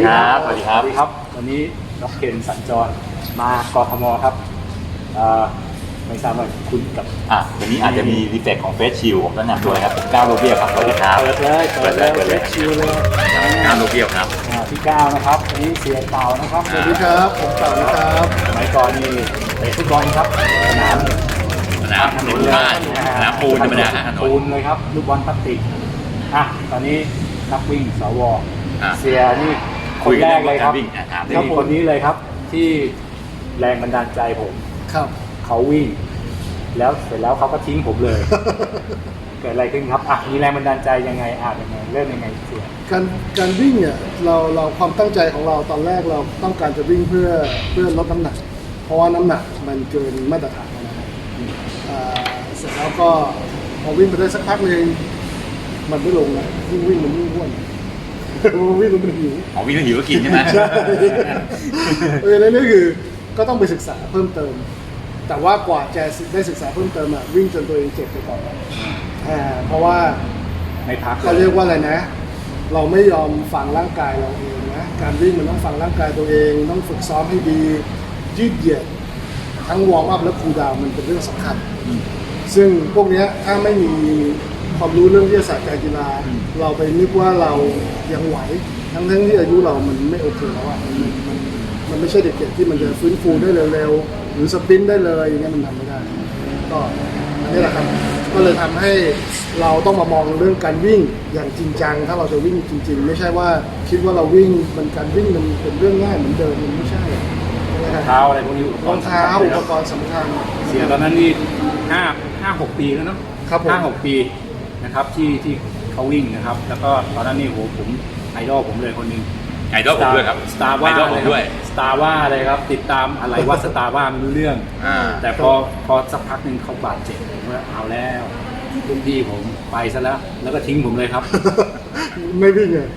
สวัสดีครับสวัสดีครับสวัสดีครับ วันนี้น้องเคนสัญจรมากทมครับเอ่อไม่ทราบว่าคุณกับ อะวันนี้อาจจะมีรีเฟกของเฟสชิลผมแนะนำตัวนะครับผมก้าวโรเบียครับสวัสดีครับเปิดเลยเปิดเลยเปิดเลยชิวเลยก้าวโรเบียครับอ่าพี่ก้าวนะครับอันนี้เสียเต่านะครับอ่าสวัสดีครับผมเต่านะครับสมัยก่อนนี่เตะฟุตบอลครับสนามสนามถนนบ้านสนามปูนธรรมดาถนนปูนเลยครับลูกบอลพลาสติกอะตอนนี้นักวิ่งสวอะเสียนี่ คคุนยแรเรื่องกเลยครับการวิ่งอะถามได้นี่เลยคนนี้เลยครับ ที่แรงบันดาลใจผม ครับ เขาวิ่ง แล้วเสร็จแล้วเขาก็ทิ้งผมเลย เกิดอะไรขึ้นครับอะมีแรงบันดาลใจยังไงอะยังไงเริ่มยังไงเสียการการวิ่งเนี่ยเราเราความตั้งใจของเราตอนแรกเราต้องการจะวิ่งเพื่อเพื่อลดน้ำหนัก เพราะว่าน้ำหนักมันเกินมาตรฐานนะครับอ่าเสร็จแล้วก็พอวิ่งไปได้สักพักหนึ่งมันไม่ลงนะวิ่งวิ่งมันวิ่งอ้วน วิ่งมันหิวอ๋อวิ่งแล้วหิวก็กินใช่ไหมใช่เพราะฉะนั้นนี่คือก็ต้องไปศึกษาเพิ่มเติม แต่ว่ากว่าจะได้ศึกษาเพิ่มเติมอะวิ่งจนตัวเองเจ็บไปก่อนแล้วอ่าเพราะว่าไม่พักเขาเรียกว่าอะไรนะ เราไม่ยอมฟังร่างกายเราเองนะการวิ่งมันต้องฟังร่างกายตัวเอง ต้องฝึกซ้อมให้ดียืดเหยียดทั้งวอร์มอัพและคูลดาวมันเป็นเรื่องสำคัญ ซึ่งพวกนี้ถ้าไม่มี ความรู้เรื่องวิทยาศาสตร์การกีฬา เราไปนึกว่าเรายังไหว ทั้งทั้งที่อายุเรามันไม่โอเคแล้วอะมันมันมันมันไม่ใช่เด็กๆที่มันจะฟื้นฟูได้เร็วๆหรือสปรินต์ได้เลยอย่างเงี้ยมันทำไม่ได้ ก็อันนี้แหละครับ ก็เลยทำให้เราต้องมามองเรื่องการวิ่งอย่างจริงจัง ถ้าเราจะวิ่งจริง ๆ ไม่ใช่ว่าคิดว่าเราวิ่งมันการวิ่งมันเป็นเรื่องง่ายเหมือนเดิมมันไม่ใช่นะครับ เท้าอะไรพวกนี้อุปกรรองณ์เท้าสำคัญอุเลยปครับกรณ์สำคัญ เสียตอนนั้นนี่ห้าห้าหกปีแล้วเนาะครับผม ห้าหกปี นะครับที่ที่เขาวิ่งนะครับ แล้วก็ตอนนั้นนี่โหผมไอดอลผมเลยคนหนึ่งไอดอลผมด้วยครับสตาร์ว่าไอดอลผมด้วยสตาร์ว่าเลยครับ ติดตามอะไรว่าสตาร์ว่าไม่รู้เรื่องอ่าแต่พอพอสักพักหนึ่งเขาบาดเจ็บผมว่าเอาแล้วรุ่นพี่ผมไปซะแล้ว แล้วก็ทิ้งผมเลยครับ ไม่วิ่งเลย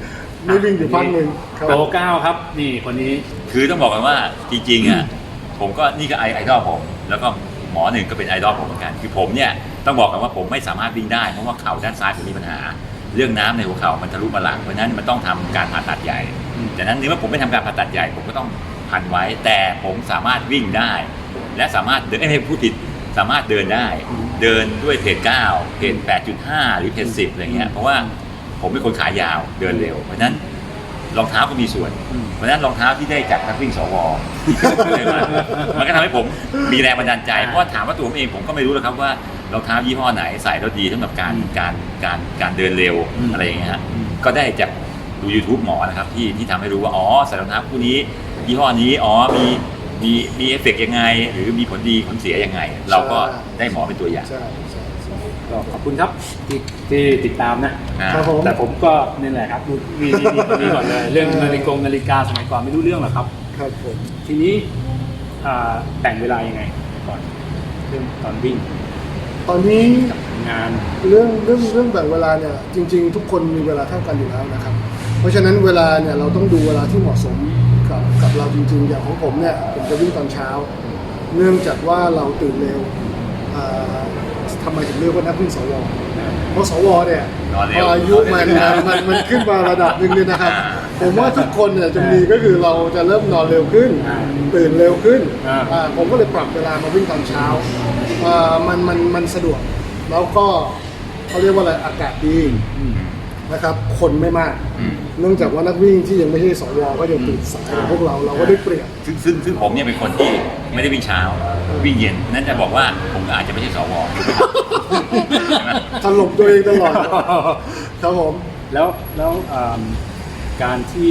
ไม่วิ่งอยู่พักหนึ่งครับโตเก้าครับ นี่คนนี้คือต้องบอกกันว่าจริงๆอะผมก็นี่ก็ไอไอดอลผม แล้วก็หมอหนึ่งก็เป็นไอดอลผมเหมือนกัน คือผมเนี่ย ต้องบอกกันว่าผมไม่สามารถวิ่งได้เพราะว่าเข่าด้านซ้ายผมมีปัญหา เรื่องน้ำในหัวเข่ามันทะลุมาหลังเพราะฉะนั้นมันต้องทำการผ่าตัดใหญ่อืมดังนั้นในเมื่อผมไม่ทำการผ่าตัดใหญ่ ผมก็ต้องพันไว้ แต่ผมสามารถวิ่งได้ และสามารถเดินเอ้ยไม่พูดผิดสามารถเดินได้ เดินด้วยเพจ9เพจ8.5หรือเพจ10อะไรเงี้ยเพราะว่าผมเป็นคนขายาวเดินเร็ว เพราะนั้นรองเท้าก็มีส่วน เพราะฉะนั้นรองเท้าที่ได้จากนักวิ่งสวมันก็ทำให้ผมมีแรงบันดาลใจ เพราะถามว่าตัวผมเองผมก็ไม่รู้แล้วครับว่า รองเท้ายี่ห้อไหนใส่แล้วดีสำหรับการการการการเดินเร็วอืมอะไรอย่างเงี้ยฮะอืม ก็ได้จากดู YouTube หมอนะครับที่ที่ทำให้รู้ว่าอ๋อใส่รองเท้าคู่นี้ ยี่ห้อนี้อ๋อมีมีมีเอฟเฟกต์ยังไง หรือมีผลดีผลเสียยังไง เราก็ได้หมอเป็นตัวอย่าง ใช่ใช่ใช่ ก็ขอบคุณครับที่ที่ติดตามนะอ่าครับผม แต่ผมก็นี่แหละครับดูมีนี่นี่คนนี้ก่อนเลย เรื่องนาฬิกงนาฬิกาสมัยก่อนไม่รู้เรื่องหรอกครับ ครับผม ทีนี้อ่าแต่งเวลายังไงก่อนเรื่องตอนวิ่ง ตอนนี้งานเรื่องเรื่องเรื่องแบ่งเวลาเนี่ยจริง ๆ ทุกคนมีเวลาเท่ากันอยู่แล้วนะครับ เพราะฉะนั้นเวลาเนี่ยเราต้องดูเวลาที่เหมาะสมกับกับเราจริง ๆ อย่างของผมเนี่ยผมจะวิ่งตอนเช้า เนื่องจากว่าเราตื่นเร็วอ่าทำไมถึงเรียกว่านักวิ่งสวเพราะสวเนี่ยนอนเร็พว ออายุมันมันมันขึ้นมาระดับหนึ่งเนี่ยนะครับอ่าผมว่าทุกคนเนี่ยจะมีก็คือเราจะเริ่มนอนเร็วขึ้นอ่าตื่นเร็วขึ้นอ่า อ่าผมก็เลยปรับเวลามาวิ่งตอนเช้าอ่า มันมันมันสะดวก แล้วก็เขาเรียกว่าอะไรอากาศดีอืมนะครับ คนไม่มากอืมเนื่องจากว่านักวิ่งที่ยังไม่ใช่สวก็ยังตื่นสายกว่าพวกเราเราก็ได้เปรียบ ซึ่งซึ่งซึ่งผมเนี่ยเป็นคนที่ไม่ได้วิ่งเช้า วิ่งเย็น นั่นจะบอกว่าผมอาจจะไม่ใช่สวถล่มตัวเองตลอดครับผมแล้วแล้วอ่าการที่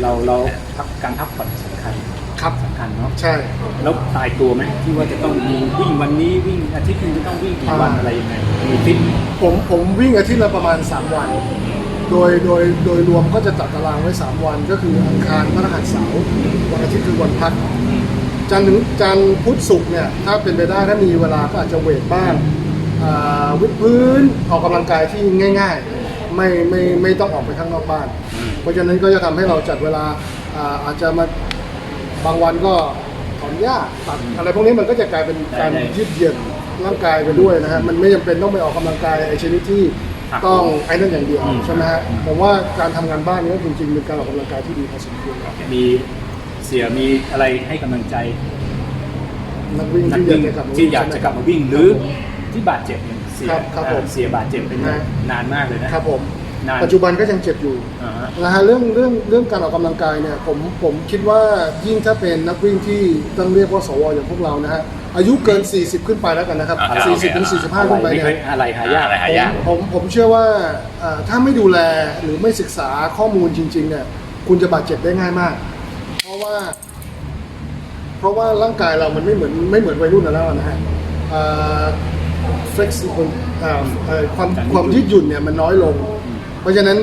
เราเราพักการพักผ่อนสำคัญ ครับสำคัญเนาะใช่ แล้วตายตัวไหมที่ว่าจะต้องมีวิ่งวันนี้วิ่งอาทิตย์หนึงจะต้องวิ่งกี่วันอ่า อะไรยังไงมีฟิตไหมผมผมวิ่งอาทิตย์ละประมาณ 3 วัน โดยโดยโดยรวมก็จะจัดตารางไว้ 3 วัน ก็คืออังคารพฤหัสเสาร์วันอาทิตย์คือวันพัก จันทร์ถึงจันทร์พุธศุกร์เนี่ยถ้าเป็นไปได้ถ้ามีเวลาก็อาจจะเวทบ้างอ่าวิดพื้นออกกำลังกายที่ง่าย ๆ ไม่ไม่ไม่ต้องออกไปข้างนอกบ้าน เพราะฉะนั้นก็จะทำให้เราจัดเวลาอ่าอาจจะมา บางวันก็ถอนหญ้าตัดอะไรพวกนี้มันก็จะกลายเป็นการยืดเหยียดร่างกายไปด้วยนะฮะมันไม่จำเป็นต้องไปออกกำลังกายไอชนิดที่หักต้องไอ้นั่นอย่างเดียวอืมใช่ไหมฮะผมว่าการทำงานบ้านเนี้จริงๆเป็นการออกกำลังกายที่ดีพอสมควรมีเสียมีอะไรให้กำลังใจนักวิ่งนักที่อยาวิ่กงจะกลับมาที่อยากจะกลับมาวิ่งหรือคบผมที่บาดเจ็บเนี่ยเสียครับครับผมเอ่อเสียบาดเจ็บเป็นฮะนานมากเลยนะครับผม นาน ปัจจุบันก็ยังเจ็บอยู่อ่าฮะนะฮะเรื่องเรื่องเรื่องการออกกำลังกายเนี่ยผมผมคิดว่ายิ่งถ้าเป็นนักวิ่งที่ต้องเรียกว่าสวอย่างพวกเรานะฮะอายุเกิน 40 ขึ้นไปแล้วกันนะครับอ่าครับ40ถึงอะ45ไรขึ้นไปไม่เนี่ยเคยอะไรหายาก อะไรหายากผมผมผมเชื่อว่าเอ่อถ้าไม่ดูแลหรือไม่ศึกษาข้อมูลจริง ๆ เนี่ย คุณจะบาดเจ็บได้ง่ายมาก เพราะว่า เพราะว่าร่างกายเรามันไม่เหมือนไม่เหมือนวัยรุ่นแล้วนะฮะเอ่อ flexible เอ่อเอ่อความการยืดหยุ่นความยืดหยุ่นเนี่ยมันน้อยลง เพราะฉะนั้น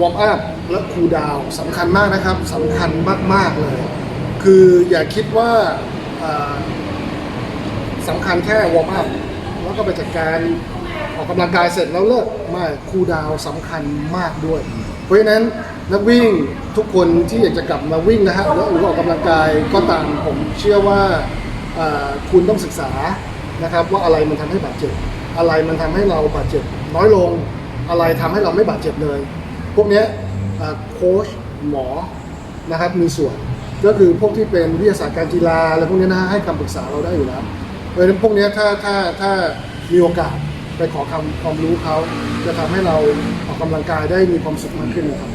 วอร์มอัพและคูลดาวสำคัญมากนะครับสำคัญมาก ๆ เลย คืออย่าคิดว่าสำคัญแค่วอร์มอัพแล้วก็ไปจัดการออกกำลังกายเสร็จแล้วเลิกไม่คูลดาวสำคัญมากด้วย เพราะฉะนั้นนักวิ่งทุกคนที่อยากจะกลับมาวิ่งนะฮะหรือหรือออกกำลังกายก็ตามผมเชื่อว่าคุณต้องศึกษานะครับว่าอะไรมันทำให้บาดเจ็บ อะไรมันทำให้เราบาดเจ็บน้อยลง อะไรทำให้เราไม่บาดเจ็บเลย พวกนี้โค้ชหมอนะครับมีส่วน ก็คือพวกที่เป็นวิทยาศาสตร์การกีฬาอะไรพวกนี้นะให้คำปรึกษาเราได้อยู่แล้วเพราะฉะนั้นพวกนี้ถ้าถ้าถ้ามีโอกาสไปขอคำความรู้เขาจะทำให้เราออกกำลังกายได้มีความสุขมากขึ้นนะครับ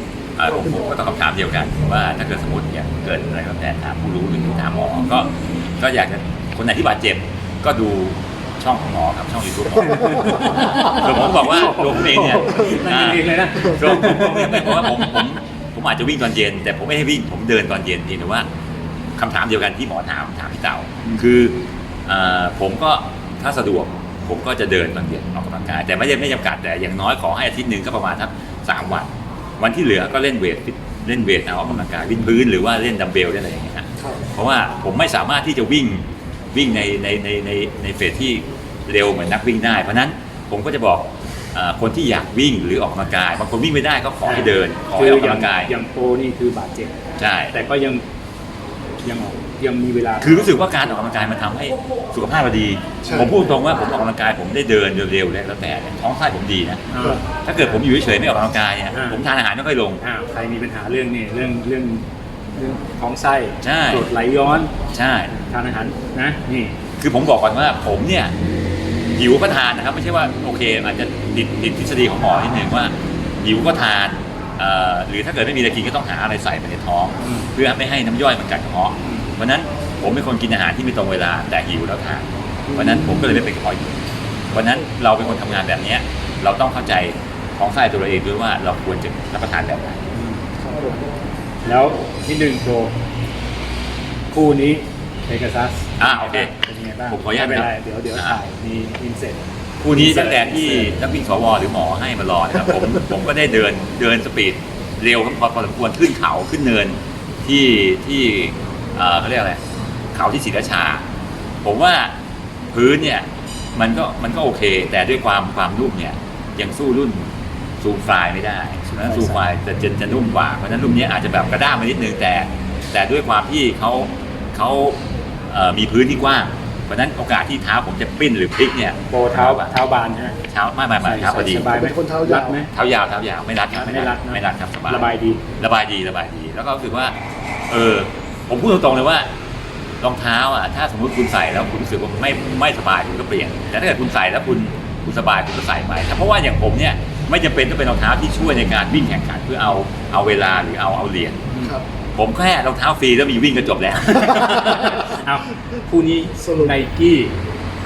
ผมผมก็ต้องคำถามเดียวกันว่าถ้าเกิดสมมติเนี่ยเกิดอะไรก็แต่ถามผู้รู้หรือถามหมอก็ก็อยากจะคนไหนที่บาดเจ็บก็ดู ช่องของหมอครับช่องยูทูบหมอคือผมบอกว่าตัวผมเองเนี่ยนั่นเองเลยนะตัวผมผมเนี่ยเพราะว่าผมผมผมอาจจะวิ่งตอนเย็น แต่ผมไม่ให้วิ่งผมเดินตอนเย็นทีแต่ว่าคำถามเดียวกันที่หมอถามถามพี่เต่าคืออ่าผมก็ถ้าสะดวกผมก็จะเดินตอนเย็นออกกำลังกาย แต่ไม่ได้ไม่จำกัดแต่อย่างน้อยขอให้อาทิตย์หนึ่งก็ประมาณสักสามวัน วันที่เหลือก็เล่นเวทเล่นเวทเอาออกกำลังกายวิ่งพื้นหรือว่าเล่นดัมเบลเล่นอะไรอย่างเงี้ยฮะครับเพราะว่าผมไม่สามารถที่จะวิ่ง วิ่งในในในในในเฟสที่เร็วเหมือนนักวิ่งได้ เพราะฉะนั้นผมก็จะบอกเอ่อคนที่อยากวิ่งหรือออกกำลังกายบางคนวิ่งไม่ได้ก็ขอให้เดินขอคืให้อออกอย่ากำลังกาย อย่างโปรนี่คือบาดเจ็บ ใช่ แต่ก็ยังยังออกยังมีเวลา คือรู้สึกว่าการออกกำลังกายมันทำให้สุขภาพเราดี ใช่ ผมพูดตรงว่าผมออกกำลังกายผมได้เดินเร็วๆแล้วแต่เนี่ยท้องไส้ผมดีนะ อ่า ถ้าเกิดผมอยู่เฉยๆไม่ออกกำลังกายเนี่ยอ่า ผมทานอาหารไม่ค่อยลงอ้าวใครมีปัญหาเรื่องนี่เรื่องเรื่อง เรื่องท้องไส้ใช่ กรดไหลย้อนใช่ ทานอาหารนะนี่คือผมบอกก่อนว่าผมเนี่ยหิวก็ทานนะครับไม่ใช่ว่าโอเค อาจจะติดติดทฤษฎีของหมอนิดนึงว่าหิวก็ทานเอ่อหรือถ้าเกิดไม่มีอะไรกินก็ต้องหาอะไรใส่ไปในท้อง อืม เพื่อไม่ให้น้ำย่อยมันกัดกระเพาะเพราะฉะนั้นผมเป็นคนกินอาหารที่ไม่ตรงเวลาแต่หิวแล้วทานเพราะฉะนั้นผมก็เลยไม่เป็นกระเพาะอยู่เพราะฉะนั้นเราเป็นคนทำงานแบบเนี้ยเราต้องเข้าใจท้องไส้ตัวเราเองด้วยว่าเราควรจะรับประทานแบบไหน ครับผม แล้วที่หนึ่งโปรคู่นี้เอกซัสอ่าโอเคเป็นยังไงบ้างผมขออนุญาตไม่เป็นไรครับเดี๋ยวเดี๋ยวอ่า ถ่ายมีอินเสร็จ คู่นี้ตั้งแต่ที่นักวิ่งสวหรือหมอให้มารอนะครับ ผมผมก็ได้เดินเดินสปีดเร็วพอพอสมควรขึ้นเขาขึ้นเนินที่ที่เอ่อเขาเรียกอะไรเขาที่ศรีราชา ผมว่าพื้นเนี่ยมันก็มันก็โอเค แต่ด้วยความความนุ่มเนี่ยยังสู้รุ่น ซูมฟลายไม่ได้ฉะนั้นซูมฟลายจะจะจะนุ่มกว่า เพราะฉะนั้นรุ่นนี้อาจจะแบบกระด้างไปนิดนึงแต่ แต่ด้วยความที่เขาเขาเอ่อมีพื้นที่กว้าง เพราะฉะนั้นโอกาสที่เท้าผมจะปิ้นหรือพลิกเนี่ยโปรเท้าเท้าบานใช่ไหมเท้าไม่ไม่ไม่เท้าพอดีสบายไหมเป็นคนเท้ายาวรัดไหมเท้ายาวเท้ายาวไม่รัดครับไม่รัดนะไม่รัดครับสบายระบายดีระบายดีระบายดี แล้วก็รู้สึกว่า เออผมพูดตรงๆเลยว่ารองเท้าอะถ้าสมมติคุณใส่แล้วคุณรู้สึกว่าไม่ไม่สบายคุณก็เปลี่ยนแต่ถ้าเกิดคุณใส่แล้วคุณคุณสบายคุณก็ใส่ไปแต่เพราะว่าอย่างผมเนี่ย ไม่จำเป็นต้องเป็นรองเท้าที่ช่วยในการวิ่งแข่งขันเพื่อเอาเอาเวลาหรือเอาเอาเหรียญครับ ผมแค่รองเท้าฟรีแล้วมีวิ่งก็จบแล้วเอาคู่นี้สรุป ไนกี้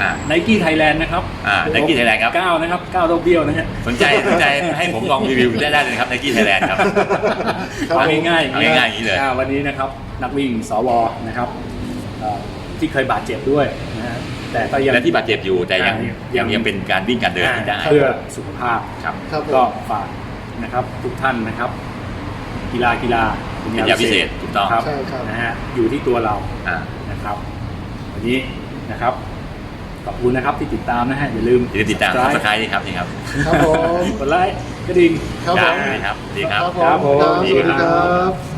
อ่า ไนกี้ไทยแลนด์นะครับอ่า Nike Thailand ครับ เก้านะครับเก้าดอกเบี้ยวนะฮะ สนใจสนใจให้ผมลองรีวิวได้ได้เลยนะครับในกี้ไทยแลนด์ครับ ครับ เอาง่ายๆเอาง่ายๆอย่างนี้เลย อ่วันนี้นะครับนักวิ่งสวนะครับเอ่อที่เคยบาดเจ็บด้วยนะฮะ แต่ก็ยังและที่บาดเจ็บอยู่แต่ยังอ่ายัยังง ยังเป็นการวิ่งการเดินที่ได้เพื่อสุขภาพครับ ครับผม ก็ฝากนะครับทุกท่านนะครับ กีฬากีฬาเป็นเป็นยาพิเศษถูกต้องครับใช่ครับ นะฮะอยู่ที่ตัวเราอ่า นะครับวันนี้นะครับขอบคุณนะครับที่ติดตามนะฮะอย่าลืมอย่าลืมติดตาม subscribe สกายนี่ครับนี่ครับครับผม กดไลค์กระดิ่ง ครับผม ได้ครับดีครับ ครับผมครับผมครับสวัสดีดีคครัรับบ